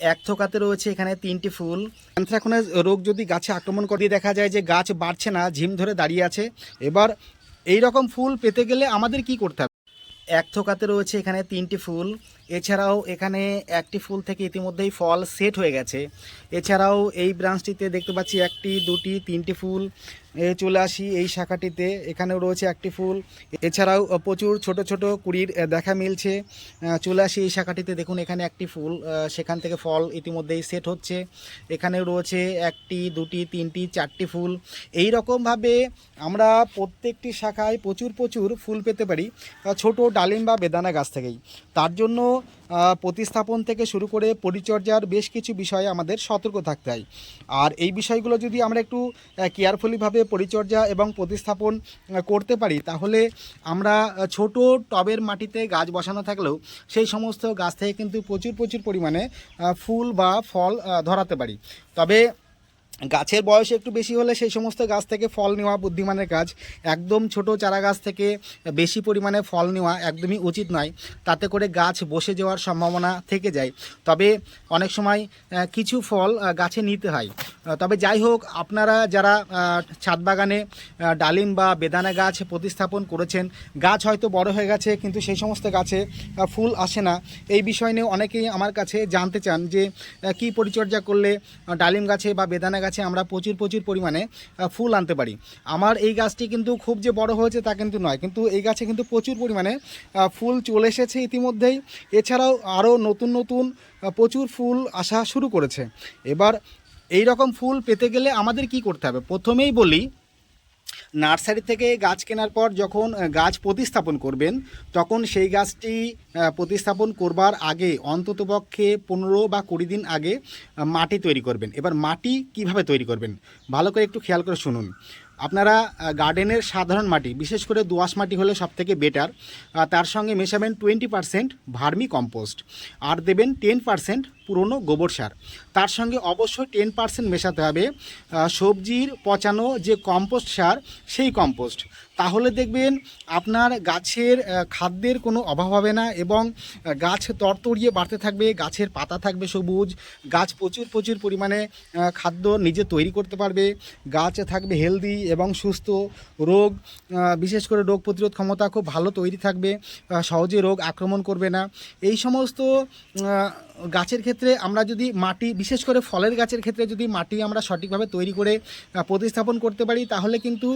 এক থোকাতে রয়েছে এখানে তিনটি ফুল। অ্যানথ্রাকোনাস রোগ যদি গাছে আক্রমণ করে দেখা যায় যে গাছ বাড়ছে না, ঝিম ধরে দাঁড়িয়ে আছে। এবার এই রকম ফুল পেতে গেলে আমাদের কি করতে হবে? এক থোকাতে রয়েছে এখানে তিনটি ফুল। এছাড়াও এখানে একটি ফুল থেকে ইতিমধ্যেই ফল সেট হয়ে গেছে। এছাড়াও এই ব্রাঞ্চটিতে দেখতে পাচ্ছি একটি, দুটি, তিনটি ফুল। চলে আসি এই শাখাটিতে। এখানেও রয়েছে একটি ফুল। এছাড়াও প্রচুর ছোট ছোট কুড়ির দেখা মিলছে। চলে আসি এই শাখাটিতে। দেখুন, এখানে একটি ফুল সেখান থেকে ফল ইতিমধ্যেই সেট হচ্ছে। এখানেও রয়েছে একটি, দুটি, তিনটি, চারটি ফুল। এই রকমভাবে আমরা প্রত্যেকটি শাখায় প্রচুর প্রচুর ফুল পেতে পারি। ছোট ডালিম বা বেদানা গাছ থেকেই। তার জন্য প্রতিস্থাপন থেকে শুরু করে পরিচর্যার বেশ কিছু বিষয়ে আমাদের সতর্ক থাকতে হয়। আর এই বিষয়গুলো যদি আমরা একটু কেয়ারফুলিভাবে পরিচর্যা এবং প্রতিস্থাপন করতে পারি, তাহলে আমরা ছোট টবের মাটিতে গাছ বসানো থাকলেও সেই সমস্ত গাছ থেকে কিন্তু প্রচুর প্রচুর পরিমাণে ফুল বা ফল ধরাতে পারি। তবে গাছের বয়স একটু বেশি হলে সেই সমস্ত গাছ থেকে ফল নেওয়া বুদ্ধিমানের কাজ। একদম ছোট চারা গাছ থেকে বেশি পরিমাণে ফল নেওয়া একদমই উচিত নয়। তাতে করে গাছ বসে যাওয়ার সম্ভাবনা থেকে যায়। তবে অনেক সময় কিছু ফল গাছে নিতে হয়। তবে যাই হোক, আপনারা যারা ছাদ বাগানে ডালিম বা বেদানা গাছ প্রতিস্থাপন করেছেন, গাছ হয়তো বড় হয়ে গেছে, কিন্তু সেই সমস্ত গাছে ফুল আসে না। এই বিষয় নিয়ে অনেকেই আমার কাছে জানতে চান যে কী পরিচর্যা করলে ডালিম গাছে বা বেদানা গাছে আমরা প্রচুর প্রচুর পরিমাণে ফুল আনতে পারি। আমার এই গাছটি কিন্তু খুব যে বড় হয়েছে তা কিন্তু নয়, কিন্তু এই গাছে কিন্তু প্রচুর পরিমাণে ফুল চলে এসেছে ইতিমধ্যেই। এছাড়াও আরও নতুন নতুন প্রচুর ফুল আসা শুরু করেছে। এবার এই রকম ফুল পেতে গেলে আমাদের কি করতে হবে? প্রথমেই বলি নার্সারি থেকে গাছ কেনার পর যখন গাছ প্রতিস্থাপন করবেন, তখন সেই গাছটি প্রতিস্থাপন করবার আগে অন্ততপক্ষে পনেরো বা কুড়ি দিন আগে মাটি তৈরি করবেন। এবার মাটি কীভাবে তৈরি করবেন? ভালো করে একটু খেয়াল করে শুনুন। আপনারা গার্ডেনের সাধারণ মাটি, বিশেষ করে দোআঁশ মাটি হলে সবথেকে বেটার তার সঙ্গে মেশাবেন টোয়েন্টি পারসেন্ট ভার্মি কম্পোস্ট আর দেবেন টেন পারসেন্ট পুরনো গোবর সার। তার সঙ্গে অবশ্যই টেন পারসেন্ট মেশাতে হবে সবজির পচানো যে কম্পোস্ট সার, সেই কম্পোস্ট তাহলে দেখবেন আপনার গাছের খাদ্যের কোনো অভাব হবে না এবং গাছ তরতরিয়ে বাড়তে থাকবে, গাছের পাতা থাকবে সবুজ, গাছ প্রচুর প্রচুর পরিমাণে খাদ্য নিজে তৈরি করতে পারবে, গাছ থাকবে হেলদি এবং সুস্থ, রোগ বিশেষ করে রোগ প্রতিরোধ ক্ষমতা খুব ভালো তৈরি থাকবে সহজে রোগ আক্রমণ করবে না। এই সমস্ত গাছের ক্ষেত্রে আমরা যদি মাটি, বিশেষ করে ফলের গাছের ক্ষেত্রে যদি মাটি আমরা সঠিকভাবে তৈরি করে প্রতিস্থাপন করতে পারি, তাহলে কিন্তু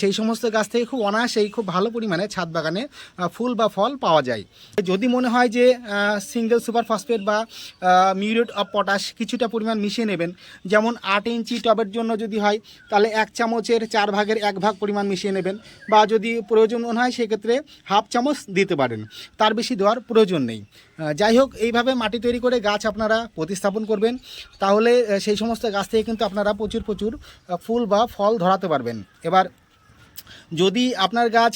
সেই সমস্ত গাছ থেকে খুব অনায়াসেই খুব ভালো পরিমাণে ছাদ বাগানে ফুল বা ফল পাওয়া যায়। যদি মনে হয় যে সিঙ্গেল সুপার ফসফেট বা মিউরেট অফ পটাশ কিছুটা পরিমাণ মিশিয়ে নেবেন, যেমন আট ইঞ্চি টবের জন্য যদি হয়, তাহলে এক চামচের চার ভাগের এক ভাগ পরিমাণ মিশিয়ে নেবেন, বা যদি প্রয়োজন মনে হয়, সেক্ষেত্রে হাফ চামচ দিতে পারেন। তার বেশি দেওয়ার প্রয়োজন নেই। যাই হোক, এইভাবে মাটি তৈরি করে গাছ আপনারা প্রতিস্থাপন করবেন। তাহলে সেই সমস্ত গাছ থেকে কিন্তু আপনারা প্রচুর প্রচুর ফুল বা ফল ধরাতে পারবেন। এবার যদি আপনার গাছ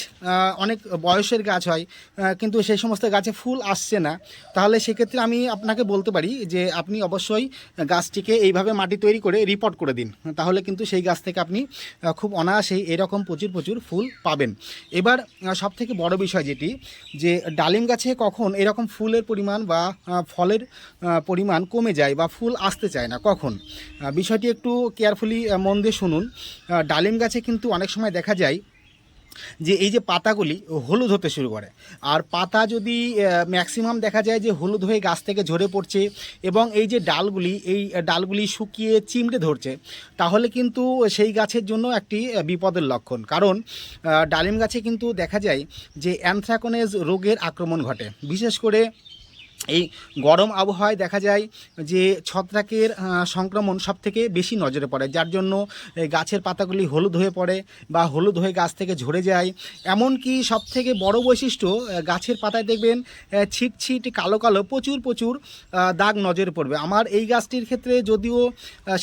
অনেক বয়সের গাছ হয় কিন্তু সেই সমস্ত গাছে ফুল আসছে না, তাহলে সেক্ষেত্রে আমি আপনাকে বলতে পারি যে আপনি অবশ্যই গাছটিকে এইভাবে মাটি তৈরি করে রিপোর্ট করে দিন। তাহলে কিন্তু সেই গাছ থেকে আপনি খুব অনায়াসেই এরকম প্রচুর প্রচুর ফুল পাবেন। এবার সব থেকে বড় বিষয় যেটি, যে ডালিম গাছে কখন এরকম ফুলের পরিমাণ বা ফলের পরিমাণ কমে যায় বা ফুল আসতে চায় না, কখন? বিষয়টি একটু কেয়ারফুলি মন দিয়ে শুনুন। ডালিম গাছে কিন্তু অনেক সময় দেখা যায় যে এই যে পাতাগুলি হলুদ হতে শুরু করে। আর পাতা যদি ম্যাক্সিমাম দেখা যায় যে হলুদ হয়ে গাছ থেকে ঝরে পড়ছে এবং এই যে ডালগুলি, এই ডালগুলি শুকিয়ে চিমড়ে ধরছে, তাহলে কিন্তু সেই গাছের জন্য একটি বিপদের লক্ষণ। কারণ ডালিম গাছে কিন্তু দেখা যায় যে অ্যানথ্রাকোনেজ রোগের আক্রমণ ঘটে। বিশেষ করে এই গরম আবহাওয়ায় দেখা যায় যে ছত্রাকের সংক্রমণ সব থেকে বেশি নজরে পড়ে, যার জন্য গাছের পাতাগুলি হলুদ হয়ে পড়ে বা হলুদ হয়ে গাছ থেকে ঝরে যায়। এমনকি সব থেকে বড় বৈশিষ্ট্য গাছের পাতায় দেখবেন ছিট কালো কালো প্রচুর প্রচুর দাগ নজরে পড়বে। আমার এই গাছটির ক্ষেত্রে যদিও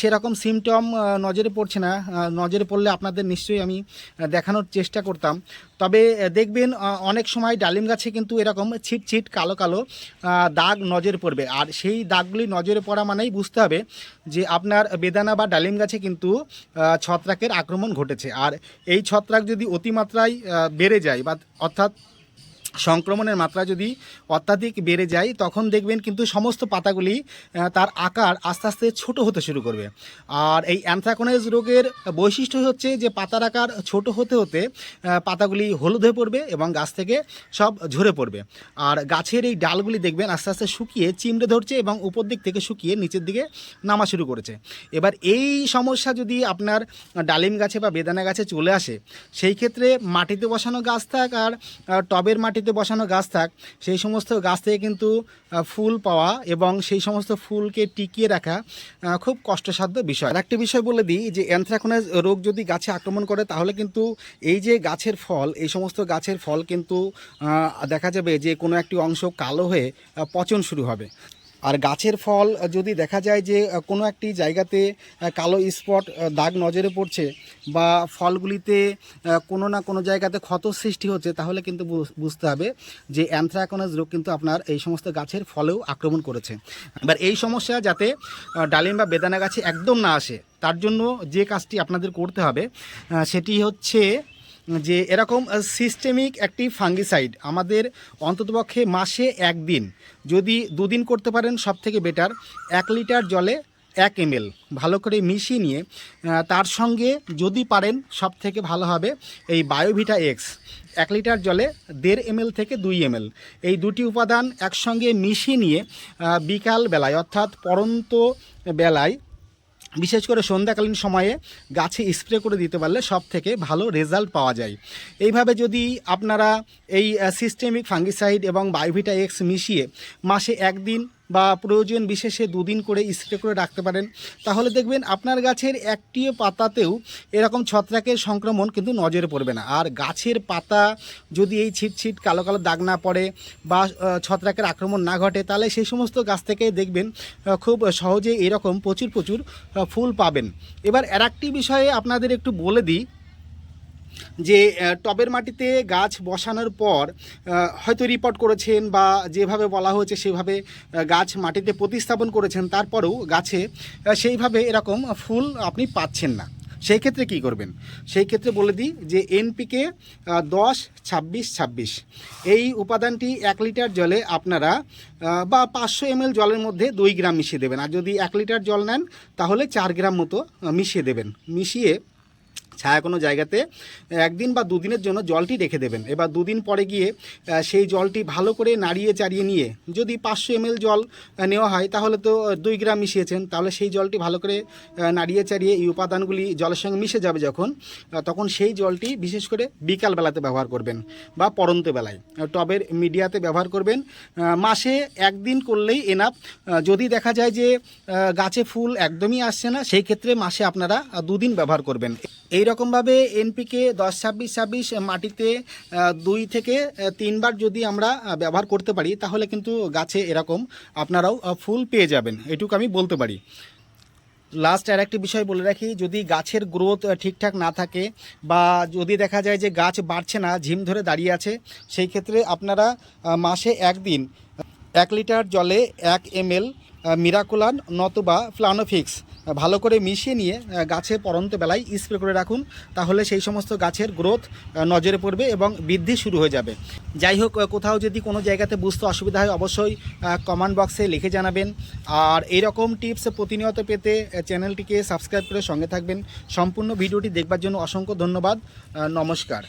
সেরকম সিমটম নজরে পড়ছে না নজরে পড়লে আপনাদের নিশ্চয়ই আমি দেখানোর চেষ্টা করতাম। তবে দেখবেন অনেক সময় ডালিম গাছে কিন্তু এরকম ছিট ছিট কালো কালো দাগ নজরে পড়বে। আর সেই দাগগুলি নজরে পড়া মানেই বুঝতে হবে যে আপনার বেদানা বা ডালিম গাছে কিন্তু ছত্রাকের আক্রমণ ঘটেছে। আর এই ছত্রাক যদি অতিমাত্রায় বেড়ে যায় বা অর্থাৎ সংক্রমণের মাত্রা যদি অত্যাধিক বেড়ে যায়, তখন দেখবেন কিন্তু সমস্ত পাতাগুলি তার আকার আস্তে আস্তে ছোট হতে শুরু করবে। আর এই অ্যানথ্রাকোনাইজ রোগের বৈশিষ্ট্য হচ্ছে যে, পাতার আকার ছোট হতে হতে পাতাগুলি হলুদ হয়ে পড়বে এবং গাছ থেকে সব ঝরে পড়বে। আর গাছের এই ডালগুলি দেখবেন আস্তে আস্তে শুকিয়ে চিমড়ে ধরছে এবং উপর দিক থেকে শুকিয়ে নিচের দিকে নামা শুরু করেছে। এবার এই সমস্যা যদি আপনার ডালিম গাছে বা বেদানা গাছে চলে আসে, সেই ক্ষেত্রে মাটিতে বসানো গাছ থাক আর টবের মাটিতে বসানো গাছ থাক, সেই সমস্ত গাছ থেকে কিন্তু ফুল পাওয়া এবং সেই সমস্ত ফুলকে টিকিয়ে রাখা খুব কষ্টসাধ্য বিষয়। আরেকটি বিষয় বলে দিই যে অ্যান্থ্রাকোনাইজ রোগ যদি গাছে আক্রমণ করে, তাহলে কিন্তু এই যে গাছের ফল, এই সমস্ত গাছের ফল কিন্তু দেখা যাবে যে কোনো একটি অংশ কালো হয়ে পচন শুরু হবে। আর গাছের ফল যদি দেখা যায় যে কোনো একটি জায়গাতে কালো স্পট দাগ নজরে পড়ছে বা ফলগুলিতে কোনো না কোনো জায়গাতে ক্ষত সৃষ্টি হচ্ছে, তাহলে কিন্তু বুঝতে হবে যে অ্যানথ্রাকোনাস রোগ কিন্তু আপনার এই সমস্ত গাছের ফলেও আক্রমণ করেছে। এবার এই সমস্যা যাতে ডালিম বা বেদানা গাছে একদম না আসে, তার জন্য যে কাজটি আপনাদের করতে হবে সেটি হচ্ছে যে এরকম সিস্টেমিক একটি ফাঙ্গিসাইড আমাদের অন্ততপক্ষে মাসে একদিন, যদি দুদিন করতে পারেন সব থেকে বেটার এক লিটার জলে এক এমএল ভালো করে মিশিয়ে নিয়ে তার সঙ্গে যদি পারেন সব থেকে ভালো হবে এই বায়োভিটা এক্স এক লিটার জলে দেড় এমএল থেকে দুই এমএল এই দুটি উপাদান একসঙ্গে মিশিয়ে নিয়ে বিকাল বেলায় অর্থাৎ পরন্ত বেলায় বিশেষ করে সন্ধ্যাকালীন সময়ে গাছে স্প্রে করে দিতে পারলে সব থেকে ভালো রেজাল্ট পাওয়া যায়। এইভাবে যদি আপনারা এই সিস্টেমিক ফাঙ্গিসাইড এবং বায়োভিটা এক্স মিশিয়ে মাসে একদিন বা প্রয়োজন বিশেষে দুদিন করে স্প্রে করে রাখতে পারেন। তাহলে দেখবেন আপনার গাছের একটিও পাতাতেও এরকম ছত্রাকের সংক্রমণ কিন্তু নজরে পড়বে না। আর গাছের পাতা যদি এই ছিটছিট কালো কালো দাগ না পড়ে বা ছত্রাকের আক্রমণ না ঘটে, তাহলে সেই সমস্ত গাছ থেকে দেখবেন খুব সহজে এরকম প্রচুর প্রচুর ফুল পাবেন। এবার আর বিষয়ে আপনাদের একটু বলে দিই। যে টবের মাটিতে গাছ বসানোর পর হয়তো রিপোর্ট করেছেন বা যেভাবে বলা হয়েছে সেভাবে গাছ মাটিতে প্রতিস্থাপন করেছেন, তারপরেও গাছে সেইভাবে এরকম ফুল আপনি পাচ্ছেন না। সেই ক্ষেত্রে কি করবেন? সেই ক্ষেত্রে বলে দিই যে এনপিকে দশ, ছাব্বিশ ছাব্বিশ। এই উপাদানটি এক লিটার জলে আপনারা বা পাঁচশো এমএল জলের মধ্যে দুই গ্রাম মিশিয়ে দেবেন। আর যদি এক লিটার জল নেন, তাহলে চার গ্রাম মতো মিশিয়ে দেবেন। মিশিয়ে ছায়া কোনো জায়গাতে, একদিন বা দুদিনের জন্য জলটি রেখে দেবেন। এবার দুদিন পরে গিয়ে সেই জলটি ভালো করে নাড়িয়ে চাড়িয়ে নিয়ে, যদি পাঁচশো এমএল জল নেওয়া হয়, তাহলে তো দুই গ্রাম মিশিয়েছেন। তাহলে সেই জলটি ভালো করে নাড়িয়ে চাড়িয়ে এই উপাদানগুলি জলের সঙ্গে মিশে যাবে যখন তখন সেই জলটি বিশেষ করে বিকাল বেলাতে ব্যবহার করবেন বা পরন্ত বেলায় টবের মিডিয়াতে ব্যবহার করবেন। মাসে একদিন করলেই এনাফ যদি দেখা যায় যে গাছে ফুল একদমই আসছে না, সেই ক্ষেত্রে মাসে আপনারা দুদিন ব্যবহার করবেন। এই রকমভাবে এনপিকে দশ ছাব্বিশ ছাব্বিশ মাটিতে দুই থেকে তিনবার যদি আমরা ব্যবহার করতে পারি, তাহলে কিন্তু গাছে এরকম আপনারাও ফুল পেয়ে যাবেন। এটুকু আমি বলতে পারি। লাস্ট আর একটি বিষয় বলে রাখি, যদি গাছের গ্রোথ ঠিকঠাক না থাকে বা যদি দেখা যায় যে গাছ বাড়ছে না, ঝিম ধরে দাঁড়িয়ে আছে, সেই ক্ষেত্রে আপনারা মাসে একদিন, এক লিটার জলে এক এম এল মিরাকুলান নতুবা ফ্লানোফিক্স ভালো করে মিশিয়ে নিয়ে গাছে পরন্ত বেলায় স্প্রে করে রাখুন, তাহলে সেই সমস্ত গাছের গ্রোথ নজরে পড়বে এবং বৃদ্ধি শুরু হয়ে যাবে। যাই হোক কোথাও যদি কোনো জায়গাতে বুঝতে অসুবিধা হয়, অবশ্যই কমেন্ট বক্সে লিখে জানাবেন। আর এই রকম টিপস প্রতিনিয়ত পেতে চ্যানেলটিকে সাবস্ক্রাইব করে সঙ্গে থাকবেন। সম্পূর্ণ ভিডিওটি দেখবার জন্য অসংখ্য ধন্যবাদ। নমস্কার।